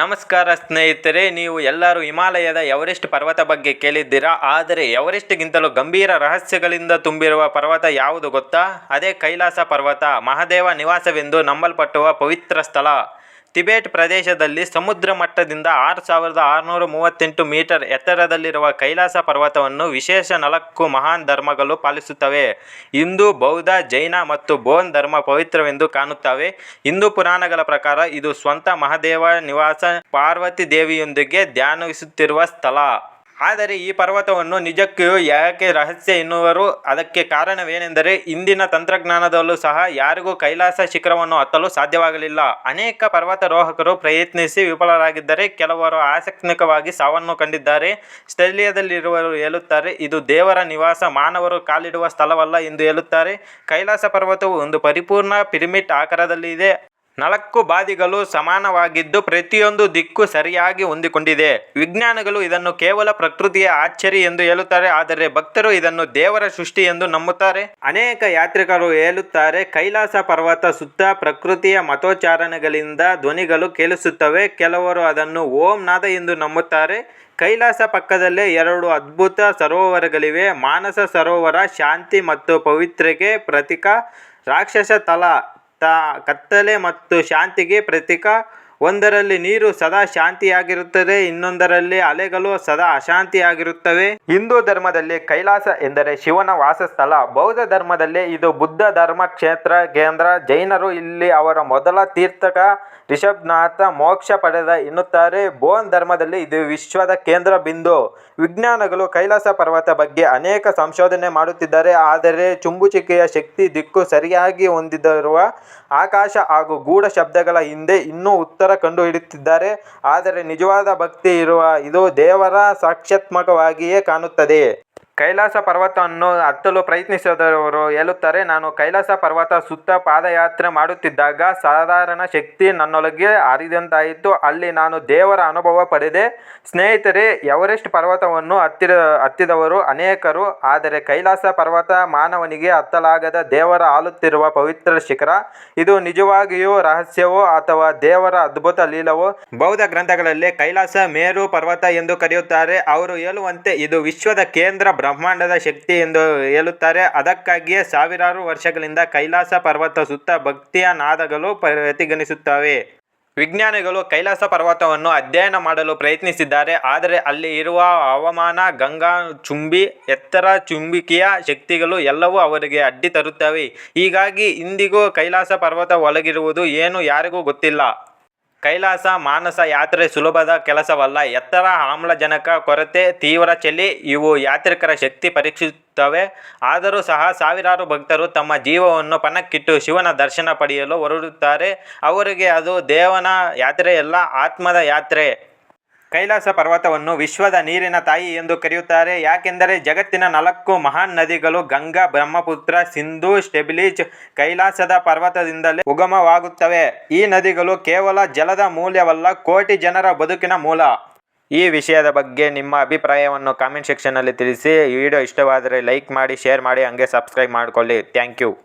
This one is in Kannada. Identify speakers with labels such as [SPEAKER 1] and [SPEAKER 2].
[SPEAKER 1] ನಮಸ್ಕಾರ ಸ್ನೇಹಿತರೆ, ನೀವು ಎಲ್ಲರೂ ಹಿಮಾಲಯದ ಎವರೆಸ್ಟ್ ಪರ್ವತ ಬಗ್ಗೆ ಕೇಳಿದ್ದೀರಾ? ಆದರೆ ಎವರೆಸ್ಟ್ಗಿಂತಲೂ ಗಂಭೀರ ರಹಸ್ಯಗಳಿಂದ ತುಂಬಿರುವ ಪರ್ವತ ಯಾವುದು ಗೊತ್ತಾ? ಅದೇ ಕೈಲಾಸ ಪರ್ವತ, ಮಹಾದೇವ ನಿವಾಸವೆಂದು ನಂಬಲ್ಪಟ್ಟುವ ಪವಿತ್ರ ಸ್ಥಳ. ಟಿಬೆಟ್ ಪ್ರದೇಶದಲ್ಲಿ ಸಮುದ್ರ ಮಟ್ಟದಿಂದ ಆರು ಸಾವಿರದ ಆರುನೂರ ಮೂವತ್ತೆಂಟು ಮೀಟರ್ ಎತ್ತರದಲ್ಲಿರುವ ಕೈಲಾಸ ಪರ್ವತವನ್ನು ವಿಶೇಷ ನಾಲ್ಕು ಮಹಾನ್ ಧರ್ಮಗಳು ಪಾಲಿಸುತ್ತವೆ. ಹಿಂದೂ, ಬೌದ್ಧ, ಜೈನ ಮತ್ತು ಬೋನ್ ಧರ್ಮ ಪವಿತ್ರವೆಂದು ಕಾಣುತ್ತವೆ. ಹಿಂದೂ ಪುರಾಣಗಳ ಪ್ರಕಾರ ಇದು ಸ್ವಂತ ಮಹಾದೇವ ನಿವಾಸ ಪಾರ್ವತಿ ದೇವಿಯೊಂದಿಗೆ ಧ್ಯಾನಿಸುತ್ತಿರುವ ಸ್ಥಳ. ಆದರೆ ಈ ಪರ್ವತವನ್ನು ನಿಜಕ್ಕೂ ಯಾಕೆ ರಹಸ್ಯ ಎನ್ನುವರು? ಅದಕ್ಕೆ ಕಾರಣವೇನೆಂದರೆ ಇಂದಿನ ತಂತ್ರಜ್ಞಾನದಲ್ಲೂ ಸಹ ಯಾರಿಗೂ ಕೈಲಾಸ ಶಿಖರವನ್ನು ಹತ್ತಲು ಸಾಧ್ಯವಾಗಲಿಲ್ಲ. ಅನೇಕ ಪರ್ವತಾರೋಹಕರು ಪ್ರಯತ್ನಿಸಿ ವಿಫಲರಾಗಿದ್ದರೆ ಕೆಲವರು ಆಸಕ್ತಿಕವಾಗಿ ಸಾವನ್ನು ಕಂಡಿದ್ದಾರೆ. ಸ್ಥಳೀಯದಲ್ಲಿರುವರು ಹೇಳುತ್ತಾರೆ, ಇದು ದೇವರ ನಿವಾಸ, ಮಾನವರು ಕಾಲಿಡುವ ಸ್ಥಳವಲ್ಲ ಎಂದು ಹೇಳುತ್ತಾರೆ. ಕೈಲಾಸ ಪರ್ವತವು ಒಂದು ಪರಿಪೂರ್ಣ ಪಿರಮಿಡ್ ಆಕಾರದಲ್ಲಿದೆ. ನಾಲ್ಕು ಬಾದಿಗಳು ಸಮಾನವಾಗಿದ್ದು ಪ್ರತಿಯೊಂದು ದಿಕ್ಕು ಸರಿಯಾಗಿ ಹೊಂದಿಕೊಂಡಿದೆ. ವಿಜ್ಞಾನಿಗಳು ಇದನ್ನು ಕೇವಲ ಪ್ರಕೃತಿಯ ಆಶ್ಚರ್ಯ ಎಂದು ಹೇಳುತ್ತಾರೆ, ಆದರೆ ಭಕ್ತರು ಇದನ್ನು ದೇವರ ಸೃಷ್ಟಿ ಎಂದು ನಂಬುತ್ತಾರೆ. ಅನೇಕ ಯಾತ್ರಿಕರು ಹೇಳುತ್ತಾರೆ, ಕೈಲಾಸ ಪರ್ವತ ಸುತ್ತ ಪ್ರಕೃತಿಯ ಮತೋಚ್ಚಾರಣೆಗಳಿಂದ ಧ್ವನಿಗಳು ಕೇಳಿಸುತ್ತವೆ, ಕೆಲವರು ಅದನ್ನು ಓಂ ನಾದ ಎಂದು ನಂಬುತ್ತಾರೆ. ಕೈಲಾಸ ಪಕ್ಕದಲ್ಲೇ ಎರಡು ಅದ್ಭುತ ಸರೋವರಗಳಿವೆ, ಮಾನಸ ಸರೋವರ ಶಾಂತಿ ಮತ್ತು ಪವಿತ್ರಕ್ಕೆ ಪ್ರತೀಕ ರಾಕ್ಷಸ ತಲ. ತ ಕತ್ತಲೆ ಮತ್ತು ಶಾಂತಿಗೆ ಪ್ರತೀಕ ಒಂದರಲ್ಲಿ ನೀರು ಸದಾ ಶಾಂತಿಯಾಗಿರುತ್ತದೆ, ಇನ್ನೊಂದರಲ್ಲಿ ಅಲೆಗಳು ಸದಾ ಅಶಾಂತಿಯಾಗಿರುತ್ತವೆ. ಹಿಂದೂ ಧರ್ಮದಲ್ಲಿ ಕೈಲಾಸ ಎಂದರೆ ಶಿವನ ವಾಸಸ್ಥಳ. ಬೌದ್ಧ ಧರ್ಮದಲ್ಲಿ ಇದು ಬುದ್ಧ ಧರ್ಮ ಕ್ಷೇತ್ರ, ಕೇಂದ್ರ. ಜೈನರು ಇಲ್ಲಿ ಅವರ ಮೊದಲ ತೀರ್ಥಕ ರಿಷಭನಾಥ ಮೋಕ್ಷ ಪಡೆದ ಎನ್ನುತ್ತಾರೆ. ಬೋನ್ ಧರ್ಮದಲ್ಲಿ ಇದು ವಿಶ್ವದ ಕೇಂದ್ರ ಬಿಂದು. ವಿಜ್ಞಾನಗಳು ಕೈಲಾಸ ಪರ್ವತ ಬಗ್ಗೆ ಅನೇಕ ಸಂಶೋಧನೆ ಮಾಡುತ್ತಿದ್ದಾರೆ. ಆದರೆ ಚುಂಬುಚಿಕೆಯ ಶಕ್ತಿ ದಿಕ್ಕು ಸರಿಯಾಗಿ ಹೊಂದಿರುವ ಆಕಾಶ ಹಾಗೂ ಗೂಢ ಶಬ್ದಗಳ ಹಿಂದೆ ಇನ್ನೂ ಉತ್ತರ ಕಂಡುಹಿಡಿಯುತ್ತಿದ್ದಾರೆ. ಆದರೆ ನಿಜವಾದ ಭಕ್ತಿ ಇರುವ ಇದು ದೇವರ ಸಾಕ್ಷಾತ್ಮಕವಾಗಿಯೇ ಕಾಣುತ್ತದೆ. ಕೈಲಾಸ ಪರ್ವತವನ್ನು ಹತ್ತಲು ಪ್ರಯತ್ನಿಸಿದವರು ಹೇಳುತ್ತಾರೆ, ನಾನು ಕೈಲಾಸ ಪರ್ವತ ಸುತ್ತ ಪಾದಯಾತ್ರೆ ಮಾಡುತ್ತಿದ್ದಾಗ ಸಾಧಾರಣ ಶಕ್ತಿ ನನ್ನೊಳಗೆ ಹರಿದಂತಾಯಿತು. ಅಲ್ಲಿ ನಾನು ದೇವರ ಅನುಭವ ಪಡೆದೆ. ಸ್ನೇಹಿತರೆ, ಎವರೆಸ್ಟ್ ಪರ್ವತವನ್ನು ಹತ್ತಿರ, ಹತ್ತಿದವರು ಅನೇಕರು. ಆದರೆ ಕೈಲಾಸ ಪರ್ವತ ಮಾನವನಿಗೆ ಹತ್ತಲಾಗದ ದೇವರ ಆಲುತ್ತಿರುವ ಪವಿತ್ರ ಶಿಖರ. ಇದು ನಿಜವಾಗಿಯೂ ರಹಸ್ಯವೋ ಅಥವಾ ದೇವರ ಅದ್ಭುತ ಲೀಲವೋ? ಬೌದ್ಧ ಗ್ರಂಥಗಳಲ್ಲಿ ಕೈಲಾಸ ಮೇರು ಪರ್ವತ ಎಂದು ಕರೆಯುತ್ತಾರೆ. ಅವರು ಹೇಳುವಂತೆ ಇದು ವಿಶ್ವದ ಕೇಂದ್ರ ಬ್ರಹ್ಮಾಂಡದ ಶಕ್ತಿ ಎಂದು ಹೇಳುತ್ತಾರೆ. ಅದಕ್ಕಾಗಿಯೇ ಸಾವಿರಾರು ವರ್ಷಗಳಿಂದ ಕೈಲಾಸ ಪರ್ವತ ಸುತ್ತ ಭಕ್ತಿಯ ನಾದಗಳು ಪ್ರತಿಗಣಿಸುತ್ತವೆ ವಿಜ್ಞಾನಿಗಳು ಕೈಲಾಸ ಪರ್ವತವನ್ನು ಅಧ್ಯಯನ ಮಾಡಲು ಪ್ರಯತ್ನಿಸಿದ್ದಾರೆ. ಆದರೆ ಅಲ್ಲಿ ಇರುವ ಹವಾಮಾನ, ಗಂಗಾ, ಚುಂಬಿ, ಎತ್ತರ ಚುಂಬಿಕೆಯ ಶಕ್ತಿಗಳು ಎಲ್ಲವೂ ಅವರಿಗೆ ಅಡ್ಡಿ ತರುತ್ತವೆ. ಹೀಗಾಗಿ ಇಂದಿಗೂ ಕೈಲಾಸ ಪರ್ವತ ಒಳಗಿರುವುದು ಏನು ಯಾರಿಗೂ ಗೊತ್ತಿಲ್ಲ. ಕೈಲಾಸ ಮಾನಸ ಯಾತ್ರೆ ಸುಲಭದ ಕೆಲಸವಲ್ಲ. ಎತ್ತರ ಆಮ್ಲಜನಕ ಕೊರತೆ ತೀವ್ರ ಚಳಿ ಇವು ಯಾತ್ರಿಕರ ಶಕ್ತಿ ಪರೀಕ್ಷಿಸುತ್ತವೆ. ಆದರೂ ಸಹ ಸಾವಿರಾರು ಭಕ್ತರು ತಮ್ಮ ಜೀವವನ್ನು ಪಣಕ್ಕಿಟ್ಟು ಶಿವನ ದರ್ಶನ ಪಡೆಯಲು ಹೊರಡುತ್ತಾರೆ. ಅವರಿಗೆ ಅದು ದೇವನ ಯಾತ್ರೆಯಲ್ಲ, ಆತ್ಮದ ಯಾತ್ರೆ. ಕೈಲಾಸ ಪರ್ವತವನ್ನು ವಿಶ್ವದ ನೀರಿನ ತಾಯಿ ಎಂದು ಕರೆಯುತ್ತಾರೆ. ಯಾಕೆಂದರೆ ಜಗತ್ತಿನ ನಾಲ್ಕು ಮಹಾನ್ ನದಿಗಳು ಗಂಗಾ, ಬ್ರಹ್ಮಪುತ್ರ, ಸಿಂಧು, ಸ್ಟೆಬಿಲಿಜ್ ಕೈಲಾಸದ ಪರ್ವತದಿಂದಲೇ ಉಗಮವಾಗುತ್ತವೆ. ಈ ನದಿಗಳು ಕೇವಲ ಜಲದ ಮೂಲವಲ್ಲ ಕೋಟಿ ಜನರ ಬದುಕಿನ ಮೂಲ. ಈ ವಿಷಯದ ಬಗ್ಗೆ ನಿಮ್ಮ ಅಭಿಪ್ರಾಯವನ್ನು ಕಾಮೆಂಟ್ ಸೆಕ್ಷನ್ನಲ್ಲಿ ತಿಳಿಸಿ. ವಿಡಿಯೋ ಇಷ್ಟವಾದರೆ ಲೈಕ್ ಮಾಡಿ ಶೇರ್ ಮಾಡಿ, ಹಾಗೆ ಸಬ್ಸ್ಕ್ರೈಬ್ ಮಾಡಿಕೊಳ್ಳಿ. Thank you